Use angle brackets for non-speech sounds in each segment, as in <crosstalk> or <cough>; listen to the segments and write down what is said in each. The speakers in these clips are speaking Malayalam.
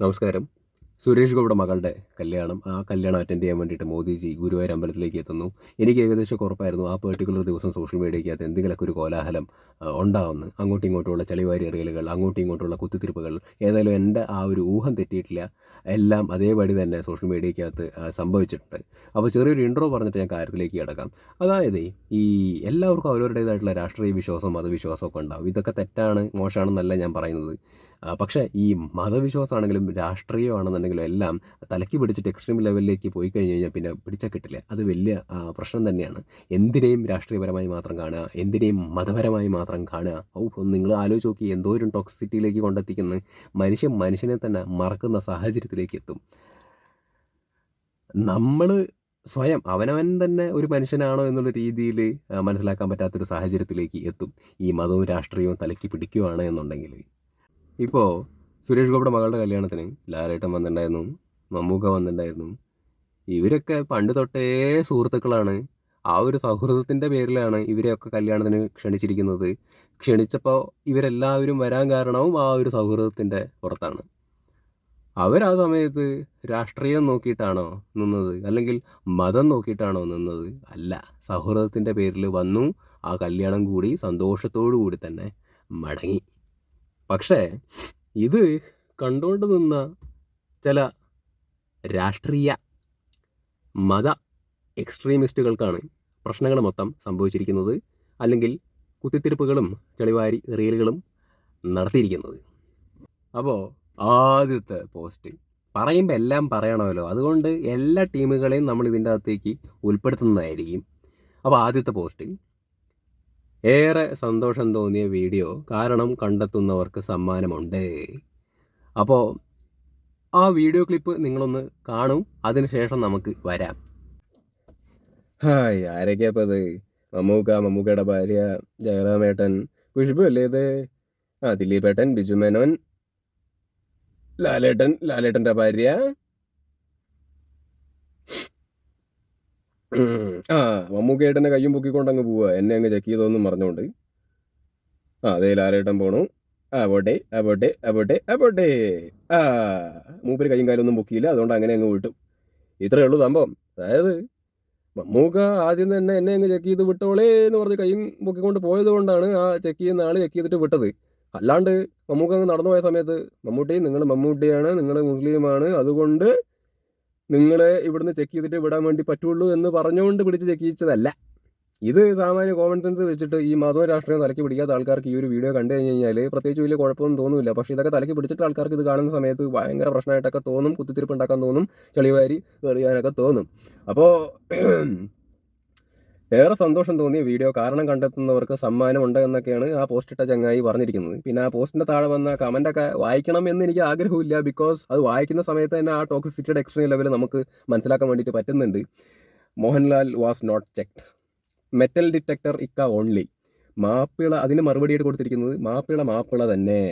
നമസ്കാരം. സുരേഷ് ഗോപിയുടെ മകളുടെ കല്യാണം. ആ കല്യാണം അറ്റൻഡ് ചെയ്യാൻ വേണ്ടിയിട്ട് മോദിജി ഗുരുവായൂർ അമ്പലത്തിലേക്ക് എത്തുന്നു. എനിക്ക് ഏകദേശം ഉറപ്പായിരുന്നു ആ പെർട്ടിക്കുലർ ദിവസം സോഷ്യൽ മീഡിയയ്ക്കകത്ത് എന്തെങ്കിലുമൊക്കെ ഒരു കോലാഹലം ഉണ്ടാവുന്നു അങ്ങോട്ടും ഇങ്ങോട്ടുമുള്ള ചളിവാരി എറിയലുകൾ അങ്ങോട്ടും ഇങ്ങോട്ടുള്ള കുത്തിത്തിരിപ്പുകൾ ഏതായാലും എന്റെ ആ ഒരു ഊഹം തെറ്റിയിട്ടില്ല. എല്ലാം അതേപടി തന്നെ സോഷ്യൽ മീഡിയയ്ക്കകത്ത് സംഭവിച്ചിട്ടുണ്ട്. അപ്പോൾ ചെറിയൊരു ഇൻട്രോ പറഞ്ഞിട്ട് ഞാൻ കാര്യത്തിലേക്ക് കിടക്കാം. അതായത് ഈ എല്ലാവർക്കും അവരവരുടേതായിട്ടുള്ള രാഷ്ട്രീയ വിശ്വാസം മതവിശ്വാസമൊക്കെ ഉണ്ടാവും. ഇതൊക്കെ തെറ്റാണ് മോശമാണെന്നല്ല ഞാൻ പറയുന്നത്. പക്ഷേ ഈ മതവിശ്വാസമാണെങ്കിലും രാഷ്ട്രീയമാണെന്നുണ്ടെങ്കിലും എല്ലാം തലയ്ക്ക് പിടിച്ചിട്ട് എക്സ്ട്രീം ലെവലിലേക്ക് പോയി കഴിഞ്ഞ് കഴിഞ്ഞാൽ പിന്നെ പിടിച്ചാൽ കിട്ടില്ല. അത് വലിയ പ്രശ്നം തന്നെയാണ്. എന്തിനേയും രാഷ്ട്രീയപരമായി മാത്രം കാണുക എന്തിനേയും മതപരമായി മാത്രം കാണുക. ഔ നിങ്ങൾ ആലോചിച്ച് നോക്കി എന്തോരം ടോക്സിറ്റിയിലേക്ക് കൊണ്ടെത്തിക്കുന്ന. മനുഷ്യൻ മനുഷ്യനെ തന്നെ മറക്കുന്ന സാഹചര്യത്തിലേക്ക് എത്തും. നമ്മൾ സ്വയം അവനവൻ തന്നെ ഒരു മനുഷ്യനാണോ എന്നുള്ള രീതിയിൽ മനസ്സിലാക്കാൻ പറ്റാത്തൊരു സാഹചര്യത്തിലേക്ക് എത്തും. ഈ മതവും രാഷ്ട്രീയവും തലയ്ക്ക് പിടിക്കുകയാണ് എന്നുണ്ടെങ്കിൽ. ഇപ്പോൾ സുരേഷ് ഗോപിയുടെ മകളുടെ കല്യാണത്തിന് ലാലേട്ടൻ വന്നിട്ടുണ്ടായിരുന്നു മമ്മൂക്ക വന്നിട്ടുണ്ടായിരുന്നു. ഇവരൊക്കെ പണ്ട് തൊട്ടേ സുഹൃത്തുക്കളാണ്. ആ ഒരു സൗഹൃദത്തിന്റെ പേരിലാണ് ഇവരെയൊക്കെ കല്യാണത്തിന് ക്ഷണിച്ചിരിക്കുന്നത്. ക്ഷണിച്ചപ്പോൾ ഇവരെല്ലാവരും വരാൻ കാരണവും ആ ഒരു സൗഹൃദത്തിന്റെ പുറത്താണ്. അവർ ആ സമയത്ത് രാഷ്ട്രീയം നോക്കിയിട്ടാണോ നിന്നത്? അല്ലെങ്കിൽ മതം നോക്കിയിട്ടാണോ നിന്നത്? അല്ല സൗഹൃദത്തിന്റെ പേരിൽ വന്നു ആ കല്യാണം കൂടി സന്തോഷത്തോടു കൂടി തന്നെ മടങ്ങി. പക്ഷേ ഇത് കണ്ടുകൊണ്ട് നിന്ന ചില രാഷ്ട്രീയ മത എക്സ്ട്രീമിസ്റ്റുകൾക്കാണ് പ്രശ്നങ്ങൾ മൊത്തം സംഭവിച്ചിരിക്കുന്നത് അല്ലെങ്കിൽ കുത്തിത്തിരിപ്പുകളും ചെളിവാരി റീലുകളും നടത്തിയിരിക്കുന്നത്. അപ്പോൾ ആദ്യത്തെ പോസ്റ്റ്. പറയുമ്പോൾ എല്ലാം പറയണമല്ലോ. അതുകൊണ്ട് എല്ലാ ടീമുകളെയും നമ്മൾ ഇതിന്റെ അകത്തേക്ക് ഉൾപ്പെടുത്തുന്നതായിരിക്കും. അപ്പോൾ ആദ്യത്തെ പോസ്റ്റ്. ഏറെ സന്തോഷം തോന്നിയ വീഡിയോ കാരണം കണ്ടെത്തുന്നവർക്ക് സമ്മാനമുണ്ട്. അപ്പോൾ ആ വീഡിയോ ക്ലിപ്പ് നിങ്ങളൊന്ന് കാണും അതിനുശേഷം നമുക്ക് വരാം. ഹായ് ആരൊക്കെയാ ഇപ്പോൾ മമ്മൂക്ക മമ്മൂക്കയുടെ ഭാര്യ ജയറാമേട്ടൻ കുഷിബു അല്ലേ ഇത്? ആ ദിലീപേട്ടൻ ബിജു മേനോൻ ലാലേട്ടൻ ലാലേട്ടന്റെ ഭാര്യ ഉം. ആ. മമ്മൂക്കയേട്ടനെ കയ്യും പൊക്കിക്കൊണ്ട് അങ്ങ് പോവുക എന്നെ അങ്ങ് ചെക്ക് ചെയ്തോന്നും പറഞ്ഞോണ്ട്. ആ അതേ ലാലേട്ടൻ പോണു. ആ പോട്ടെ ആ പോട്ടെ ആ പോട്ടെ ആ പോട്ടെ ആ മൂപ്പര് കയ്യും കാലൊന്നും പൊക്കിയില്ല. അതുകൊണ്ട് അങ്ങനെ അങ്ങ് വിട്ടു. ഇത്രയേ ഉള്ളൂ സംഭവം. അതായത് മമ്മൂക്ക ആദ്യം തന്നെ എന്നെ അങ്ങ് ചെക്ക് ചെയ്ത് വിട്ടോളേ എന്ന് പറഞ്ഞ് കയ്യും പൊക്കിക്കൊണ്ട് പോയത് കൊണ്ടാണ് ആ ചെക്ക് ചെയ്യുന്ന ആൾ ചെക്ക് ചെയ്തിട്ട് വിട്ടത്. അല്ലാണ്ട് മമ്മൂക്ക അങ്ങ് നടന്നു പോയ സമയത്ത് മമ്മൂട്ടി നിങ്ങൾ മമ്മൂട്ടിയാണ് നിങ്ങൾ മുസ്ലിമാണ് അതുകൊണ്ട് നിങ്ങളെ ഇവിടുന്ന് ചെക്ക് ചെയ്തിട്ട് വിടാൻ വേണ്ടി പറ്റുള്ളൂ എന്ന് പറഞ്ഞുകൊണ്ട് പിടിച്ച് ചെക്ക് ചെയ്തതല്ല ഇത് സാമാന്യ കോമൺ സെൻസ് വെച്ചിട്ട് ഈ മതവും രാഷ്ട്രീയം തലക്കി പിടിക്കാത്ത ആൾക്കാർക്ക് ഈ ഒരു വീഡിയോ കണ്ടു കഴിഞ്ഞ് കഴിഞ്ഞാൽ പ്രത്യേകിച്ച് വലിയ കുഴപ്പമൊന്നും തോന്നില്ല. പക്ഷേ ഇതൊക്കെ തലക്ക് പിടിച്ചിട്ട് ആൾക്കാർക്ക് ഇത് കാണുന്ന സമയത്ത് ഭയങ്കര പ്രശ്നമായിട്ടൊക്കെ തോന്നും കുത്തിത്തിരിപ്പ് ഉണ്ടാക്കാൻ തോന്നും ചെളിവാരി എറിയാനൊക്കെ തോന്നും. അപ്പോൾ ഏറെ സന്തോഷം തോന്നിയ വീഡിയോ കാരണം കണ്ടെത്തുന്നവർക്ക് സമ്മാനമുണ്ട് എന്നൊക്കെയാണ് ആ പോസ്റ്റ് ഇട്ട ചങ്ങായി പറഞ്ഞിരിക്കുന്നത്. പിന്നെ ആ പോസ്റ്റിന്റെ താഴെ വന്ന കമന്റ് ഒക്കെ വായിക്കണം എന്ന് എനിക്ക് ആഗ്രഹമില്ല ബിക്കോസ് അത് വായിക്കുന്ന സമയത്ത് തന്നെ ആ ടോക്സിസിറ്റിയുടെ എക്സ്ട്രീം ലെവൽ നമുക്ക് മനസ്സിലാക്കാൻ വേണ്ടിയിട്ട് പറ്റുന്നുണ്ട്. Mohanlal was not checked metal detector ഇക്ക ഓൺലി മാപ്പിള അതിന് മറുപടിയായിട്ട് കൊടുത്തിരിക്കുന്നത് മാപ്പിള മാപ്പിള തന്നെ.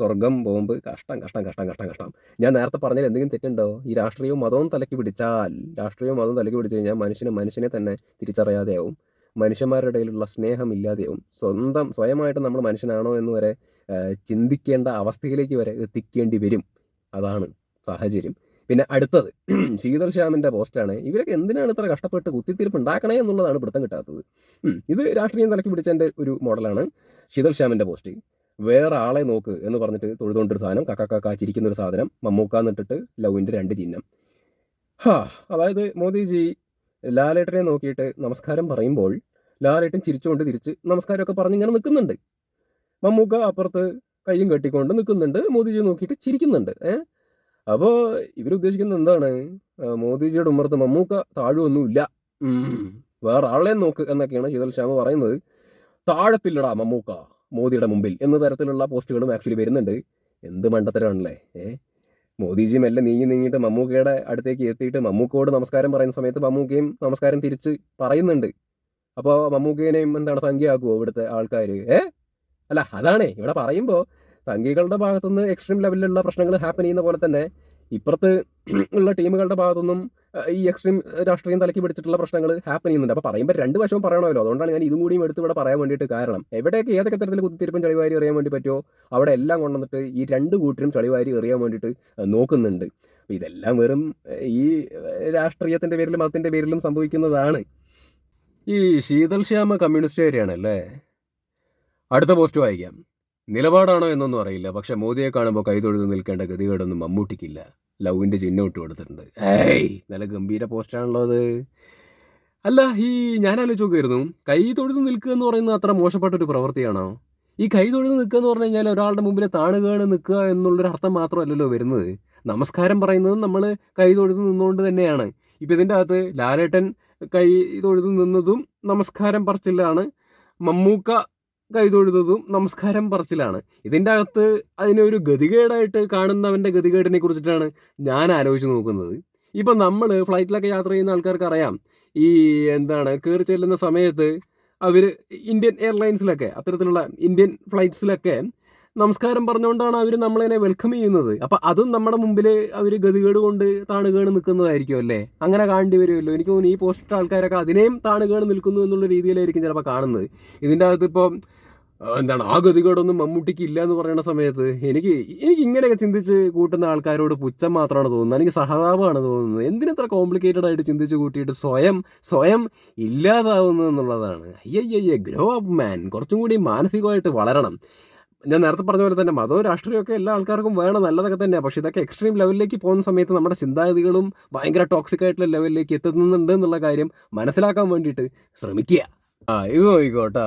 സ്വർഗം ബോംബ് കഷ്ടം കഷ്ടം കഷ്ടം കഷ്ടം കഷ്ടം. ഞാൻ നേരത്തെ പറഞ്ഞാൽ എന്തെങ്കിലും തെറ്റുണ്ടോ? ഈ രാഷ്ട്രീയവും മതവും തലയ്ക്ക് പിടിച്ചാൽ രാഷ്ട്രീയവും മതവും തലയ്ക്ക് പിടിച്ചു കഴിഞ്ഞാൽ മനുഷ്യന് മനുഷ്യനെ തന്നെ തിരിച്ചറിയാതെയാവും. മനുഷ്യന്മാരുടെ ഇടയിലുള്ള സ്നേഹം ഇല്ലാതെയാവും. സ്വന്തം സ്വയമായിട്ട് നമ്മൾ മനുഷ്യനാണോ എന്ന് വരെ ചിന്തിക്കേണ്ട അവസ്ഥയിലേക്ക് വരെ എത്തിക്കേണ്ടി വരും. അതാണ് സാഹചര്യം. പിന്നെ അടുത്തത് ശീതൽ ശ്യാമിന്റെ പോസ്റ്റാണ്. ഇവരൊക്കെ എന്തിനാണ് ഇത്ര കഷ്ടപ്പെട്ട് കുത്തിത്തീർപ്പ് ഉണ്ടാക്കണേ എന്നുള്ളതാണ് പിടുത്തം കിട്ടാത്തത്. ഇത് രാഷ്ട്രീയം തലക്കി പിടിച്ചതിന്റെ ഒരു മോഡലാണ് ശീതൽ ശ്യാമിന്റെ പോസ്റ്റ്. വേറെ ആളെ നോക്ക് എന്ന് പറഞ്ഞിട്ട് തൊഴുതുകൊണ്ടൊരു സാധനം കക്ക കക്ക ചിരിക്കുന്ന ഒരു സാധനം മമ്മൂക്ക എന്നിട്ടിട്ട് ലവിന്റെ രണ്ട് ചിഹ്നം. ഹാ അതായത് മോദിജി ലാലേട്ടനെ നോക്കിയിട്ട് നമസ്കാരം പറയുമ്പോൾ ലാലേട്ടൻ ചിരിച്ചുകൊണ്ട് തിരിച്ച് നമസ്കാരമൊക്കെ പറഞ്ഞ് ഇങ്ങനെ നിൽക്കുന്നുണ്ട്. മമ്മൂക്ക അപ്പുറത്ത് കയ്യും കെട്ടിക്കൊണ്ട് നിൽക്കുന്നുണ്ട് മോദിജി നോക്കിയിട്ട് ചിരിക്കുന്നുണ്ട്. ഏഹ് അപ്പോൾ ഇവരുദ്ദേശിക്കുന്നത് എന്താണ്? മോദിജിയുടെ ഉമ്മറത്ത് മമ്മൂക്ക താഴുമൊന്നുമില്ല വേറെ ആളെ നോക്ക് എന്നൊക്കെയാണ് ശീതൽ ശ്യാമ പറയുന്നത്. താഴത്തില്ലടാ മമ്മൂക്ക. മോദിയുടെ മുമ്പിൽ എന്ന തരത്തിലുള്ള പോസ്റ്റുകളും ആക്ച്വലി വരുന്നുണ്ട്. എന്ത് മണ്ടത്തരമാണല്ലേ? ഏ? മോദിജി മെല്ലെ നീങ്ങി നീങ്ങിയിട്ട് മമ്മൂക്കയുടെ അടുത്തേക്ക് എത്തിയിട്ട് മമ്മൂക്കയോട് നമസ്കാരം പറയുന്ന സമയത്ത് മമ്മൂക്കയും നമസ്കാരം തിരിച്ച് പറയുന്നുണ്ട്. അപ്പോൾ മമ്മൂക്കേനെയും എന്താണ് സംഖ്യയാക്കുമോ ഇവിടുത്തെ ആൾക്കാർ ഏ? അല്ല അതാണേ. ഇവിടെ പറയുമ്പോൾ സംഖ്യകളുടെ ഭാഗത്തുനിന്ന് എക്സ്ട്രീം ലെവലിലുള്ള പ്രശ്നങ്ങൾ ഹാപ്പൻ ചെയ്യുന്ന പോലെ തന്നെ ഇപ്പുറത്ത് <clears throat> ഉള്ള ടീമുകളുടെ ഭാഗത്തുനിന്നും ഈ എക്സ്ട്രീം രാഷ്ട്രീയം തലക്കി പിടിച്ചിട്ടുള്ള പ്രശ്നങ്ങൾ ഹാപ്പൻ ചെയ്യുന്നുണ്ട്. അപ്പോൾ പറയുമ്പോൾ രണ്ട് വശവും പറയണമല്ലോ. അതുകൊണ്ടാണ് ഞാൻ ഇതും കൂടിയും എടുത്ത് ഇവിടെ പറയാൻ വേണ്ടിയിട്ട് കാരണം എവിടെയൊക്കെ ഏതൊക്കെ തരത്തിൽ കുത്തിത്തിരിപ്പും ചളിവാരി എറിയാൻ വേണ്ടി പറ്റുമോ അവിടെ എല്ലാം കൊണ്ടുവന്നിട്ട് ഈ രണ്ട് കൂട്ടരും ചളിവാരി എറിയാൻ വേണ്ടിയിട്ട് നോക്കുന്നുണ്ട്. അപ്പോൾ ഇതെല്ലാം വെറും ഈ രാഷ്ട്രീയത്തിന്റെ പേരിലും മതത്തിന്റെ പേരിലും സംഭവിക്കുന്നതാണ്. ഈ ശീതൽ ശ്യാമ കമ്മ്യൂണിസ്റ്റ് ഏരിയയാണല്ലേ അടുത്ത പോസ്റ്റ് വായിക്കാം. നിലപാടാണോ എന്നൊന്നും അറിയില്ല. പക്ഷെ മോദിയെ കാണുമ്പോൾ കൈതൊഴുത് നിൽക്കേണ്ട ഗതികേടൊന്നും മമ്മൂട്ടിക്കില്ല. ലവിന്റെ ചിഹ്നം ഇട്ട് കൊടുത്തിട്ടുണ്ട്. ഏയ് നല്ല ഗംഭീര പോസ്റ്റാണല്ലോ അത്. അല്ല ഈ ഞാൻ ആലോചിച്ച് നോക്കുമായിരുന്നു കൈ തൊഴുത് നിൽക്കുക എന്ന് പറയുന്നത് അത്ര മോശപ്പെട്ട ഒരു പ്രവൃത്തിയാണോ? ഈ കൈ തൊഴുത് നിൽക്കുക എന്ന് പറഞ്ഞു കഴിഞ്ഞാൽ ഒരാളുടെ മുമ്പിൽ താണുകയാണ് നിൽക്കുക എന്നുള്ളൊരു അർത്ഥം മാത്രമല്ലല്ലോ വരുന്നത്. നമസ്കാരം പറയുന്നത് നമ്മൾ കൈ തൊഴുത് നിന്നുകൊണ്ട് തന്നെയാണ്. ഇപ്പം ഇതിന്റെ അകത്ത് ലാലേട്ടൻ കൈ തൊഴുത് നിന്നതും നമസ്കാരം പറച്ചില്ലാണ് മമ്മൂക്ക കൈ തൊഴുതതും നമസ്കാരം പറച്ചിലാണ്. ഇതിന്റെ അകത്ത് അതിനെ ഒരു ഗതികേടായിട്ട് കാണുന്നവന്റെ ഗതികേടിനെ കുറിച്ചിട്ടാണ് ഞാൻ ആലോചിച്ച് നോക്കുന്നത്. ഇപ്പം നമ്മൾ ഫ്ലൈറ്റിലൊക്കെ യാത്ര ചെയ്യുന്ന ആൾക്കാർക്ക് അറിയാം ഈ എന്താണ് കയറി ചെല്ലുന്ന സമയത്ത് അവർ ഇന്ത്യൻ എയർലൈൻസിലൊക്കെ അത്തരത്തിലുള്ള ഇന്ത്യൻ ഫ്ലൈറ്റ്സിലൊക്കെ നമസ്കാരം പറഞ്ഞുകൊണ്ടാണ് അവർ നമ്മളതിനെ വെൽക്കം ചെയ്യുന്നത്. അപ്പം അതും നമ്മുടെ മുമ്പിൽ അവർ ഗതികേട് കൊണ്ട് താണുകേട് നിൽക്കുന്നതായിരിക്കും അല്ലേ? അങ്ങനെ കാണേണ്ടി വരുമല്ലോ. എനിക്ക് തോന്നുന്നു ഈ പോസ്റ്റ് ആൾക്കാരൊക്കെ അതിനെയും താണുകേട് നിൽക്കുന്നു എന്നുള്ള രീതിയിലായിരിക്കും ചിലപ്പോൾ കാണുന്നത്. ഇതിന്റെ അകത്ത് ഇപ്പോൾ എന്താണ് ആ ഗതികേടൊന്നും മമ്മൂട്ടിക്ക് ഇല്ല എന്ന് പറയുന്ന സമയത്ത് എനിക്ക് എനിക്ക് ഇങ്ങനെയൊക്കെ ചിന്തിച്ച് കൂട്ടുന്ന ആൾക്കാരോട് പുച്ഛം മാത്രമാണ് തോന്നുന്നത്. എനിക്ക് സഹതാപമാണ് തോന്നുന്നത്. എന്തിനത്ര കോംപ്ലിക്കേറ്റഡ് ആയിട്ട് ചിന്തിച്ച് കൂട്ടിയിട്ട് സ്വയം സ്വയം ഇല്ലാതാവുന്നു എന്നുള്ളതാണ്. അയ്യയ്യയ്യ ഗ്രോ അപ്പ് മാൻ കുറച്ചും കൂടി മാനസികമായിട്ട് വളരണം. ഞാൻ നേരത്തെ പറഞ്ഞ പോലെ തന്നെ മതവും രാഷ്ട്രീയമൊക്കെ എല്ലാ ആൾക്കാർക്കും വേണം നല്ലതൊക്കെ തന്നെയാണ് പക്ഷേ ഇതൊക്കെ എക്സ്ട്രീം ലെവലിലേക്ക് പോകുന്ന സമയത്ത് നമ്മുടെ ചിന്താഗതികളും ഭയങ്കര ടോക്സിക് ആയിട്ടുള്ള ലെവലിലേക്ക് എത്തുന്നുണ്ട് എന്നുള്ള കാര്യം മനസ്സിലാക്കാൻ വേണ്ടിയിട്ട് ശ്രമിക്കുക. ആ ഇത് നോക്കിക്കോട്ടാ.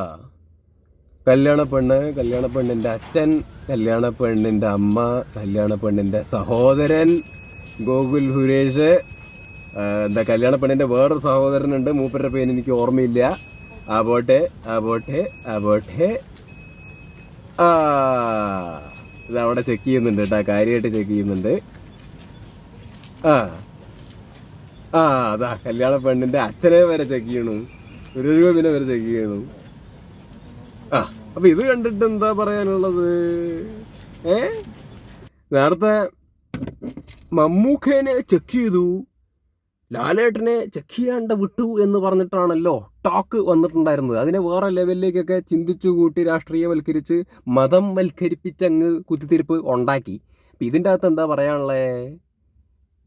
കല്യാണ പെണ്ണ് കല്യാണ പെണ്ണിന്റെ അച്ഛൻ കല്യാണ പെണ്ണിന്റെ അമ്മ കല്യാണ പെണ്ണിന്റെ സഹോദരൻ ഗോകുൽ സുരേഷ്. എന്താ കല്യാണ പെണ്ണിന്റെ വേറൊരു സഹോദരനുണ്ട്. മൂപ്പരുടെ പേര് എനിക്ക് ഓർമ്മയില്ല. ആ പോട്ടെ ആ പോട്ടെ ആ പോട്ടെ. ആ ഇത് അവിടെ ചെക്ക് ചെയ്യുന്നുണ്ട് കേട്ടോ കാര്യമായിട്ട് ചെക്ക് ചെയ്യുന്നുണ്ട്. ആ ആ അതാ കല്യാണ പെണ്ണിന്റെ അച്ഛനെ വരെ ചെക്ക് ചെയ്യണു. ഒരു രൂപിനെ വരെ ചെക്ക് ചെയ്യണു. ആ അപ്പൊ ഇത് കണ്ടിട്ട് എന്താ പറയാനുള്ളത്? ഏ? നേരത്തെ മമ്മൂക്കേനെ ചെക്ക് ചെയ്തു. ലാലേട്ടനെ ചെക്ക് ചെയ്യാണ്ട് വിട്ടു എന്ന് പറഞ്ഞിട്ടാണല്ലോ ടോക്ക് വന്നിട്ടുണ്ടായിരുന്നത്. അതിനെ വേറെ ലെവലിലേക്കൊക്കെ ചിന്തിച്ചു കൂട്ടി രാഷ്ട്രീയവൽക്കരിച്ച് മതം വൽക്കരിപ്പിച്ചങ്ങ് കുത്തിത്തിരിപ്പ് ഉണ്ടാക്കി. അപ്പം ഇതിന്റെ അകത്ത് എന്താ പറയാനുള്ളത്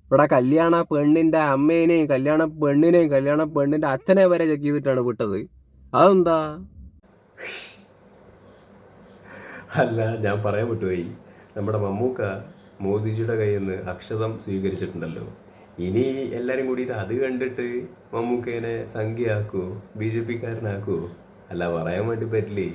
ഇവിടെ കല്യാണ പെണ്ണിന്റെ അമ്മേനെയും കല്യാണ പെണ്ണിനെയും കല്യാണ പെണ്ണിന്റെ അച്ഛനെ വരെ ചെക്ക് ചെയ്തിട്ടാണ് വിട്ടത്. അതെന്താ? അല്ല ഞാൻ പറയാൻ വിട്ടുപോയി. നമ്മുടെ മമ്മൂക്ക മോദിജിയുടെ കയ്യിൽ നിന്ന് അക്ഷതം സ്വീകരിച്ചിട്ടുണ്ടല്ലോ. ഇനി എല്ലാവരും കൂടിയിട്ട് അത് കണ്ടിട്ട് മമ്മൂക്കേനെ സംഖ്യയാക്കുമോ ബി ജെ പിക്കാരനാക്കുമോ അല്ല പറയാൻ വേണ്ടി പറ്റില്ലേ?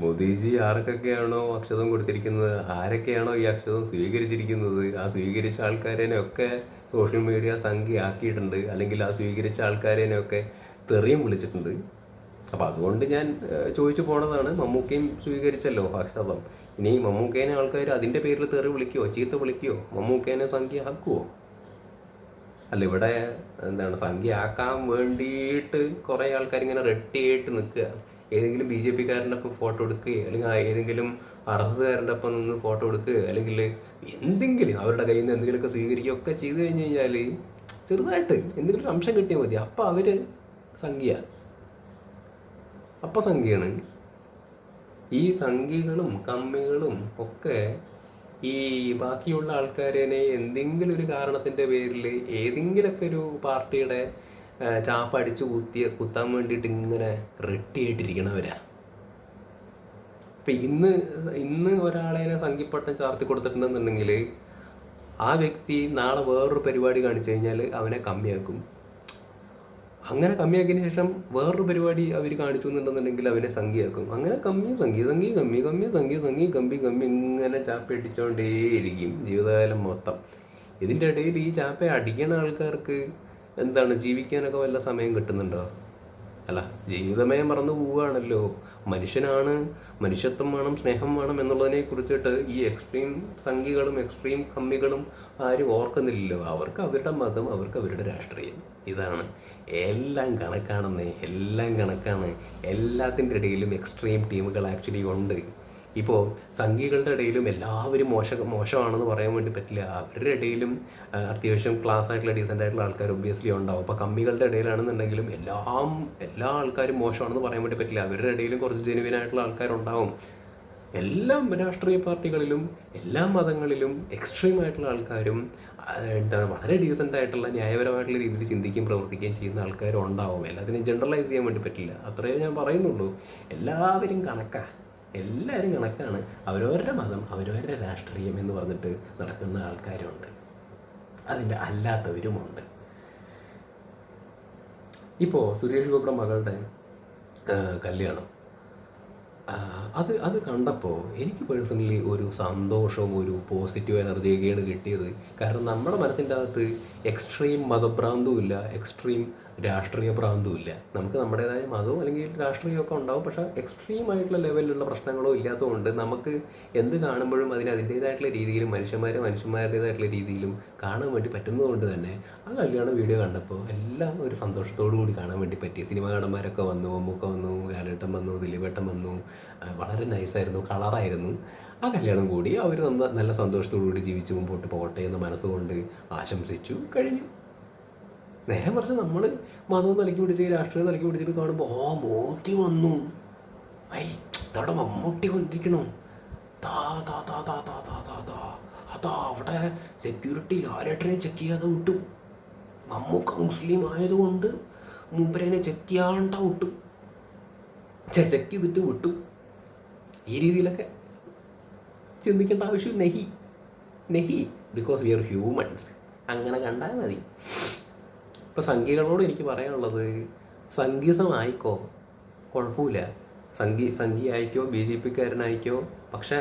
മോദിജി ആർക്കൊക്കെയാണോ അക്ഷതം കൊടുത്തിരിക്കുന്നത്? ആരൊക്കെയാണോ ഈ അക്ഷതം സ്വീകരിച്ചിരിക്കുന്നത്? ആ സ്വീകരിച്ച ആൾക്കാരേനെയൊക്കെ സോഷ്യൽ മീഡിയ സംഖ്യയാക്കിയിട്ടുണ്ട്. അല്ലെങ്കിൽ ആ സ്വീകരിച്ച ആൾക്കാരേനെയൊക്കെ തെറിയും വിളിച്ചിട്ടുണ്ട്. അപ്പം അതുകൊണ്ട് ഞാൻ ചോദിച്ചു പോണതാണ്. മമ്മൂക്കയും സ്വീകരിച്ചല്ലോ അക്ഷതം. ഇനി മമ്മൂക്കേനെ ആൾക്കാർ അതിന്റെ പേരിൽ തെറി വിളിക്കുവോ? ചീത്ത വിളിക്കുവോ? മമ്മൂക്കേനെ സംഖ്യ ആക്കുവോ അല്ല ഇവിടെ എന്താണ് സംഖ്യ ആക്കാൻ വേണ്ടിയിട്ട് കുറേ ആൾക്കാർ ഇങ്ങനെ റെഡിയായിട്ട് നിൽക്കുക. ഏതെങ്കിലും ബി ജെ പിക്കാരന്റെ ഒപ്പം ഫോട്ടോ എടുക്കുകയോ അല്ലെങ്കിൽ ഏതെങ്കിലും ആർ ഒപ്പം നിന്ന് ഫോട്ടോ എടുക്കുകയോ അല്ലെങ്കിൽ എന്തെങ്കിലും അവരുടെ കയ്യിൽ നിന്ന് എന്തെങ്കിലുമൊക്കെ സ്വീകരിക്കുകയോ ഒക്കെ ചെയ്തു കഴിഞ്ഞ് കഴിഞ്ഞാൽ ചെറുതായിട്ട് എന്തെങ്കിലും ഒരു അംശം കിട്ടിയാൽ മതി. അപ്പം അവർ സംഖ്യ. അപ്പം സംഖ്യയാണ്. ഈ സംഖ്യകളും കമ്മികളും ഒക്കെ ഈ ബാക്കിയുള്ള ആൾക്കാരെ എന്തെങ്കിലും ഒരു കാരണത്തിന്റെ പേരിൽ ഏതെങ്കിലുമൊക്കെ ഒരു പാർട്ടിയുടെ ചാപ്പ് അടിച്ചു കുത്തിയ കുത്താൻ വേണ്ടിയിട്ട് ഇങ്ങനെ റെഡിയായിട്ടിരിക്കണവരാ. ഇപ്പം ഇന്ന് ഇന്ന് ഒരാളെ സംഘിപ്പട്ടം ചാർത്തി കൊടുത്തിട്ടുണ്ടെന്നുണ്ടെങ്കിൽ ആ വ്യക്തി നാളെ വേറൊരു പരിപാടി കാണിച്ചു കഴിഞ്ഞാൽ അവനെ കമ്മിയാക്കും. അങ്ങനെ കമ്മിയാക്കിയതിന് ശേഷം വേറൊരു പരിപാടി അവർ കാണിച്ചു എന്നുണ്ടെന്നുണ്ടെങ്കിൽ അവനെ സംഖ്യയാക്കും. അങ്ങനെ കമ്മി സംഖ്യ സംഖ്യ കമ്മി കമ്മി സംഖ്യ സംഖ്യ കമ്പി കമ്മി ഇങ്ങനെ ചാപ്പ അടിച്ചുകൊണ്ടേയിരിക്കും ജീവിതകാലം മൊത്തം. ഇതിന്റെ ഇടയിൽ ഈ ചാപ്പ അടിക്കണ ആൾക്കാർക്ക് എന്താണ് ജീവിക്കാനൊക്കെ വല്ല സമയം കിട്ടുന്നുണ്ടോ? അല്ല ജീവിതമയം മറന്നു പോവുകയാണല്ലോ. മനുഷ്യനാണ് മനുഷ്യത്വം വേണം സ്നേഹം വേണം എന്നുള്ളതിനെ കുറിച്ചിട്ട് ഈ എക്സ്ട്രീം സംഖ്യകളും എക്സ്ട്രീം കമ്മികളും ആരും ഓർക്കുന്നില്ലല്ലോ. അവർക്ക് അവരുടെ മതം അവർക്ക് അവരുടെ രാഷ്ട്രീയം. ഇതാണ്. എല്ലാം കണക്കാണെന്ന് എല്ലാം കണക്കാണ്. എല്ലാത്തിന്റെ ഇടയിലും എക്സ്ട്രീം ടീമുകൾ ആക്ച്വലി ഉണ്ട്. ഇപ്പോൾ സംഘികളുടെ ഇടയിലും എല്ലാവരും മോശ മോശമാണെന്ന് പറയാൻ വേണ്ടി പറ്റില്ല. അവരുടെ ഇടയിലും അത്യാവശ്യം ക്ലാസ് ആയിട്ടുള്ള ഡീസന്റ് ആയിട്ടുള്ള ആൾക്കാർ ഒബ്വിയസ്ലി ഉണ്ടാവും. അപ്പോൾ കമ്മികളുടെ ഇടയിലാണെന്നുണ്ടെങ്കിലും എല്ലാം എല്ലാ ആൾക്കാരും മോശമാണെന്ന് പറയാൻ വേണ്ടി പറ്റില്ല. അവരുടെ ഇടയിലും കുറച്ച് ജെനുവിൻ ആയിട്ടുള്ള ആൾക്കാരുണ്ടാവും. എല്ലാ രാഷ്ട്രീയ പാർട്ടികളിലും എല്ലാ മതങ്ങളിലും എക്സ്ട്രീം ആയിട്ടുള്ള ആൾക്കാരും എന്താണ് വളരെ ഡീസന്റ് ആയിട്ടുള്ള ന്യായപരമായിട്ടുള്ള രീതിയിൽ ചിന്തിക്കുകയും പ്രവർത്തിക്കുകയും ചെയ്യുന്ന ആൾക്കാരും ഉണ്ടാവും എല്ലാത്തിനും ജനറലൈസ് ചെയ്യാൻ വേണ്ടി പറ്റില്ല. അത്രയേ ഞാൻ പറയുന്നുള്ളൂ. എല്ലാവരും കണക്കാ. എല്ലാവരും കണക്കാണ്. അവരവരുടെ മതം അവരവരുടെ രാഷ്ട്രീയം എന്ന് പറഞ്ഞിട്ട് നടക്കുന്ന ആൾക്കാരുണ്ട്. അതിന്റെ അല്ലാത്തവരുമുണ്ട്. ഇപ്പോൾ സുരേഷ് ഗോപിയുടെ മകളുടെ കല്യാണം. അത് അത് കണ്ടപ്പോൾ എനിക്ക് പേഴ്സണലി ഒരു സന്തോഷവും ഒരു പോസിറ്റീവ് എനർജിയൊക്കെയാണ് കിട്ടിയത്. കാരണം നമ്മുടെ മനസ്സിന്റെ അകത്ത് എക്സ്ട്രീം മതഭ്രാന്തവും ഇല്ല എക്സ്ട്രീം രാഷ്ട്രീയ പ്രാന്തവും ഇല്ല നമുക്ക് നമ്മുടേതായ മതവും അല്ലെങ്കിൽ രാഷ്ട്രീയമൊക്കെ ഉണ്ടാവും. പക്ഷേ എക്സ്ട്രീം ആയിട്ടുള്ള ലെവലിലുള്ള പ്രശ്നങ്ങളോ ഇല്ലാത്തതുകൊണ്ട് നമുക്ക് എന്ത് കാണുമ്പോഴും അതിന് അതിന്റേതായിട്ടുള്ള രീതിയിലും മനുഷ്യന്മാരെ മനുഷ്യന്മാരുടേതായിട്ടുള്ള രീതിയിലും കാണാൻ വേണ്ടി പറ്റുന്നതുകൊണ്ട് തന്നെ ആ കല്യാണ വീഡിയോ കണ്ടപ്പോൾ എല്ലാം ഒരു സന്തോഷത്തോടു കൂടി കാണാൻ വേണ്ടി പറ്റി. സിനിമ നടന്മാരൊക്കെ വന്നു മമ്മൂക്ക വന്നു ലാലേട്ടൻ വന്നു ദിലീപേട്ടൻ വന്നു വളരെ നൈസായിരുന്നു കളറായിരുന്നു. ആ കല്യാണം കൂടി അവർ നല്ല സന്തോഷത്തോടു കൂടി ജീവിച്ച് മുമ്പോട്ട് പോകട്ടെ എന്ന് മനസ്സുകൊണ്ട് ആശംസിച്ചു കഴിഞ്ഞു. നേരെ മറിച്ച് നമ്മൾ മതവും നൽകി പിടിച്ച് രാഷ്ട്രീയം നൽകി പിടിച്ചിട്ട് കാണുമ്പോൾ ഓ മോത്തി വന്നു. ഐ ഇതവിടെ മമ്മൂട്ടി വന്നിരിക്കണോ താ താ താ താ താ താ താ താ അതാ അവിടെ സെക്യൂരിറ്റി ലാലേട്ടനെ ചെക്ക് ചെയ്യാതെ വിട്ടു. മമ്മൂക്ക മുസ്ലിം ആയതുകൊണ്ട് മൂപ്പരനെ ചെക്ക് ചെയ്യാണ്ട വിട്ടു. ചെക്ക് ചെയ്തിട്ട് വിട്ടു. ഈ രീതിയിലൊക്കെ ചിന്തിക്കേണ്ട ആവശ്യം നെഹി നെഹി ബിക്കോസ് വി ആർ ഹ്യൂമൻസ് അങ്ങനെ കണ്ടാൽ മതി. ഇപ്പം സംഗീതങ്ങളോട് എനിക്ക് പറയാനുള്ളത് സംഗീതമായിക്കോ കുഴപ്പമില്ല സംഗീ സംഗീയായിക്കോ ബി ജെ പിക്കാരനായിക്കോ പക്ഷേ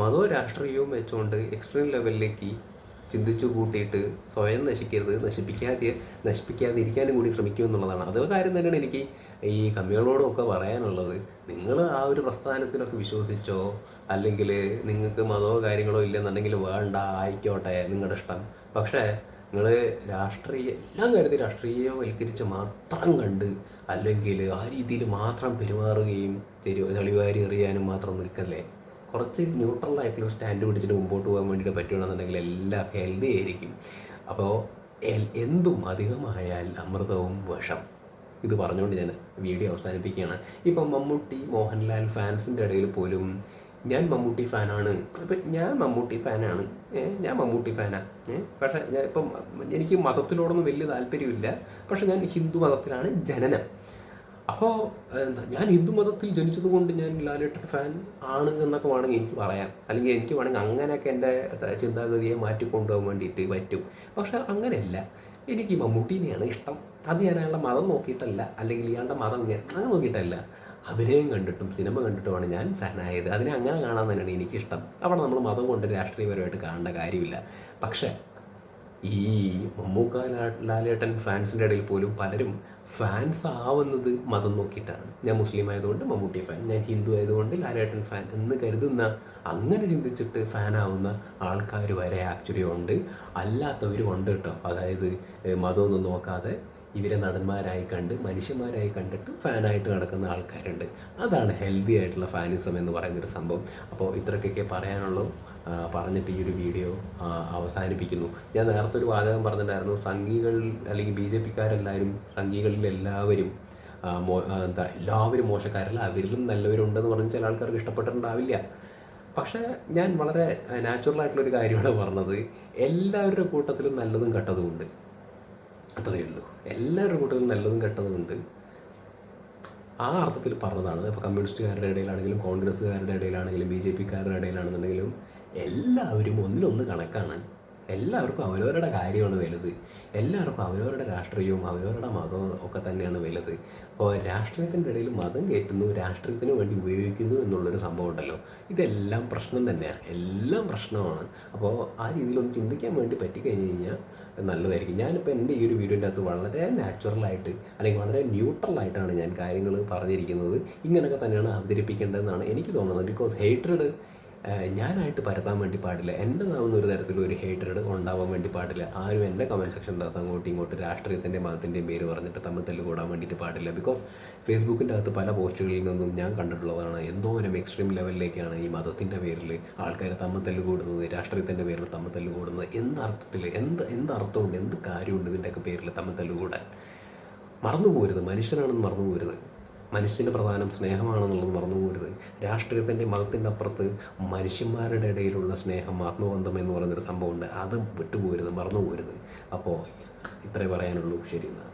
മതവും രാഷ്ട്രീയവും വെച്ചുകൊണ്ട് എക്സ്ട്രീം ലെവലിലേക്ക് ചിന്തിച്ചു കൂട്ടിയിട്ട് സ്വയം നശിക്കരുത് നശിപ്പിക്കാതെ നശിപ്പിക്കാതിരിക്കാനും കൂടി ശ്രമിക്കും എന്നുള്ളതാണ്. അതേ കാര്യം തന്നെയാണ് എനിക്ക് ഈ കമ്മികളോടും ഒക്കെ പറയാനുള്ളത്. നിങ്ങൾ ആ ഒരു പ്രസ്ഥാനത്തിലൊക്കെ വിശ്വസിച്ചോ അല്ലെങ്കിൽ നിങ്ങൾക്ക് മതമോ കാര്യങ്ങളോ ഇല്ലെന്നുണ്ടെങ്കിൽ വേണ്ട ആയിക്കോട്ടെ നിങ്ങളുടെ ഇഷ്ടം. പക്ഷേ നിങ്ങൾ രാഷ്ട്രീയ എല്ലാം കാര്യത്തിൽ രാഷ്ട്രീയവൽക്കരിച്ച് മാത്രം കണ്ട് അല്ലെങ്കിൽ ആ രീതിയിൽ മാത്രം പെരുമാറുകയും തെരു തെളിവാരി എറിയാനും മാത്രം നിൽക്കല്ലേ? കുറച്ച് ന്യൂട്രൽ ആയിട്ടുള്ള സ്റ്റാൻഡ് പിടിച്ചിട്ട് മുമ്പോട്ട് പോകാൻ വേണ്ടിയിട്ട് പറ്റുകയാണെന്നുണ്ടെങ്കിൽ എല്ലാം ഹെൽത്തി ആയിരിക്കും. അപ്പോൾ എന്തും അധികമായാൽ അമൃതവും വിഷം. ഇത് പറഞ്ഞുകൊണ്ട് ഞാൻ വീഡിയോ അവസാനിപ്പിക്കുകയാണ്. ഇപ്പം മമ്മൂട്ടി മോഹൻലാൽ ഫാൻസിന്റെ ഇടയിൽ പോലും ഞാൻ മമ്മൂട്ടി ഫാനാണ്. അപ്പം ഞാൻ മമ്മൂട്ടി ഫാനാണ്. ഞാൻ മമ്മൂട്ടി ഫാനാണ് ഏഹ് പക്ഷേ ഞാൻ ഇപ്പം എനിക്ക് മതത്തിനോടൊന്നും വലിയ താല്പര്യമില്ല. പക്ഷേ ഞാൻ ഹിന്ദു മതത്തിലാണ് ജനനം. അപ്പോൾ എന്താ ഞാൻ ഹിന്ദു മതത്തിൽ ജനിച്ചത് കൊണ്ട് ഞാൻ ലാലേട്ടൻ ഫാൻ ആണ് എന്നൊക്കെ വേണമെങ്കിൽ എനിക്ക് പറയാം. അല്ലെങ്കിൽ എനിക്ക് വേണമെങ്കിൽ അങ്ങനെയൊക്കെ എന്റെ ചിന്താഗതിയെ മാറ്റിക്കൊണ്ടുപോകാൻ വേണ്ടിയിട്ട് പറ്റും. പക്ഷെ അങ്ങനെയല്ല. എനിക്ക് മമ്മൂട്ടീനെയാണ് ഇഷ്ടം. അത് ഞാൻ അയാളുടെ മതം നോക്കിയിട്ടല്ല. അല്ലെങ്കിൽ ഇയാളുടെ മതം അങ്ങനെ നോക്കിയിട്ടല്ല. അഭിനയം കണ്ടിട്ടും സിനിമ കണ്ടിട്ടുമാണ് ഞാൻ ഫാനായത്. അതിനെ അങ്ങനെ കാണാൻ തന്നെയാണ് എനിക്കിഷ്ടം. അവിടെ നമ്മൾ മതം കൊണ്ട് രാഷ്ട്രീയപരമായിട്ട് കാണേണ്ട കാര്യമില്ല. പക്ഷേ ഈ മമ്മൂക്ക ലാലേട്ടൻ ഫാൻസിന്റെ ഇടയിൽ പോലും പലരും ഫാൻസ് ആവുന്നത് മതം നോക്കിയിട്ടാണ്. ഞാൻ മുസ്ലിം ആയതുകൊണ്ട് മമ്മൂട്ടി ഫാൻ ഞാൻ ഹിന്ദു ആയതുകൊണ്ട് ലാലേട്ടൻ ഫാൻ എന്ന് കരുതുന്ന അങ്ങനെ ചിന്തിച്ചിട്ട് ഫാനാവുന്ന ആൾക്കാർ വരെ ആക്ച്വലി ഉണ്ട്. അല്ലാത്തവരും ഉണ്ട് കേട്ടോ. അതായത് മതമൊന്നും നോക്കാതെ ഇവരെ നടന്മാരായി കണ്ട് മനുഷ്യന്മാരായി കണ്ടിട്ട് ഫാനായിട്ട് നടക്കുന്ന ആൾക്കാരുണ്ട്. അതാണ് ഹെൽത്തി ആയിട്ടുള്ള ഫാനിസം എന്ന് പറയുന്നൊരു സംഭവം. അപ്പോൾ ഇത്രക്കൊക്കെ പറയാനുള്ളൂ. പറഞ്ഞിട്ട് ഈ ഒരു വീഡിയോ അവസാനിപ്പിക്കുന്നു. ഞാൻ നേരത്തെ ഒരു വാചകം പറഞ്ഞിട്ടുണ്ടായിരുന്നു. സംഘികൾ അല്ലെങ്കിൽ ബി ജെ പിക്കാരെല്ലാവരും സംഘികളിൽ എല്ലാവരും എന്താ എല്ലാവരും മോശക്കാരല്ല അവരിലും നല്ലവരുണ്ടെന്ന് പറഞ്ഞ് ചില ആൾക്കാർക്ക് ഇഷ്ടപ്പെട്ടിട്ടുണ്ടാവില്ല. പക്ഷേ ഞാൻ വളരെ ഒരു കാര്യമാണ് പറഞ്ഞത്. എല്ലാവരുടെ കൂട്ടത്തിലും നല്ലതും കെട്ടതും ഉണ്ട്. അത്രയേ ഉള്ളൂ. എല്ലാവരുടെ കൂട്ടത്തിലും നല്ലതും കെട്ടതും ഉണ്ട്. ആ അർത്ഥത്തിൽ പറഞ്ഞതാണ്. ഇപ്പോൾ കമ്മ്യൂണിസ്റ്റുകാരുടെ ഇടയിലാണെങ്കിലും കോൺഗ്രസ്സുകാരുടെ ഇടയിലാണെങ്കിലും ബി ജെ പിക്കാരുടെ ഇടയിലാണെന്നുണ്ടെങ്കിലും എല്ലാവരും ഒന്നിനൊന്ന് കണക്കാണ്. എല്ലാവർക്കും അവരവരുടെ കാര്യമാണ് വലുത്. എല്ലാവർക്കും അവരവരുടെ രാഷ്ട്രീയവും അവരവരുടെ മതവും ഒക്കെ തന്നെയാണ് വലുത്. അപ്പോൾ രാഷ്ട്രീയത്തിന്റെ ഇടയിൽ മതം കയറ്റുന്നു രാഷ്ട്രീയത്തിന് വേണ്ടി ഉപയോഗിക്കുന്നു എന്നുള്ളൊരു സംഭവം ഉണ്ടല്ലോ. ഇതെല്ലാം പ്രശ്നം തന്നെയാണ് എല്ലാം പ്രശ്നമാണ്. അപ്പോൾ ആ രീതിയിലൊന്ന് ചിന്തിക്കാൻ വേണ്ടി പറ്റിക്കഴിഞ്ഞ് കഴിഞ്ഞാൽ നല്ലതായിരിക്കും. ഞാനിപ്പോൾ എന്റെ ഈ ഒരു വീഡിയോന്റെ അകത്ത് വളരെ നാച്ചുറലായിട്ട് അല്ലെങ്കിൽ വളരെ ന്യൂട്രലായിട്ടാണ് ഞാൻ കാര്യങ്ങൾ പറഞ്ഞിരിക്കുന്നത്. ഇങ്ങനെയൊക്കെ തന്നെയാണ് അവതരിപ്പിക്കേണ്ടതെന്നാണ് എനിക്ക് തോന്നുന്നത്. ബിക്കോസ് ഹേറ്റഡ് ഞാനായിട്ട് പരത്താൻ വേണ്ടി പാടില്ല. എന്റെ നാവുന്ന ഒരു തരത്തിലും ഒരു ഹേറ്റഡ് ഉണ്ടാവാൻ വേണ്ടി പാടില്ല. ആരും എന്റെ കമന്റ് സെക്ഷന്റെ അകത്ത് അങ്ങോട്ടും ഇങ്ങോട്ടും രാഷ്ട്രീയത്തിന്റെയും മതത്തിന്റെയും പേര് പറഞ്ഞിട്ട് തമ്മിൽ തല്ല് കൂടാൻ വേണ്ടിയിട്ട് പാടില്ല. ബിക്കോസ് ഫേസ്ബുക്കിന്റെ അകത്ത് പല പോസ്റ്റുകളിൽ നിന്നും ഞാൻ കണ്ടിട്ടുള്ളതാണ്. ഒരു എക്സ്ട്രീം ലെവലിലേക്കാണ് ഈ മതത്തിന്റെ പേരിൽ ആൾക്കാരെ തമ്മിൽ തല്ല് കൂടുന്നത് രാഷ്ട്രീയത്തിന്റെ പേരിൽ തമ്മിൽ തല്ല് കൂടുന്നത്. എന്തർത്ഥത്തിൽ എന്ത് എന്തർത്ഥമുണ്ട് എന്ത് കാര്യമുണ്ട് ഇതിന്റെയൊക്കെ പേരിൽ തമ്മിൽ തല്ല് കൂടാൻ? മറന്നു പോരുത് മനുഷ്യനാണെന്ന് മറന്നു പോരുത് മനുഷ്യന്റെ പ്രധാനം സ്നേഹമാണെന്നുള്ളത് മറന്നു പോരുത് രാഷ്ട്രീയത്തിന്റെ മതത്തിന്റെ അപ്പുറത്ത് മനുഷ്യന്മാരുടെ ഇടയിലുള്ള സ്നേഹം ആത്മബന്ധം എന്ന് പറയുന്നൊരു സംഭവമുണ്ട്. അത് വിട്ടുപോരുത് മറന്നു പോരുത് അപ്പോൾ ഇത്രേ പറയാനുള്ളൂ. ശരി എന്നാൽ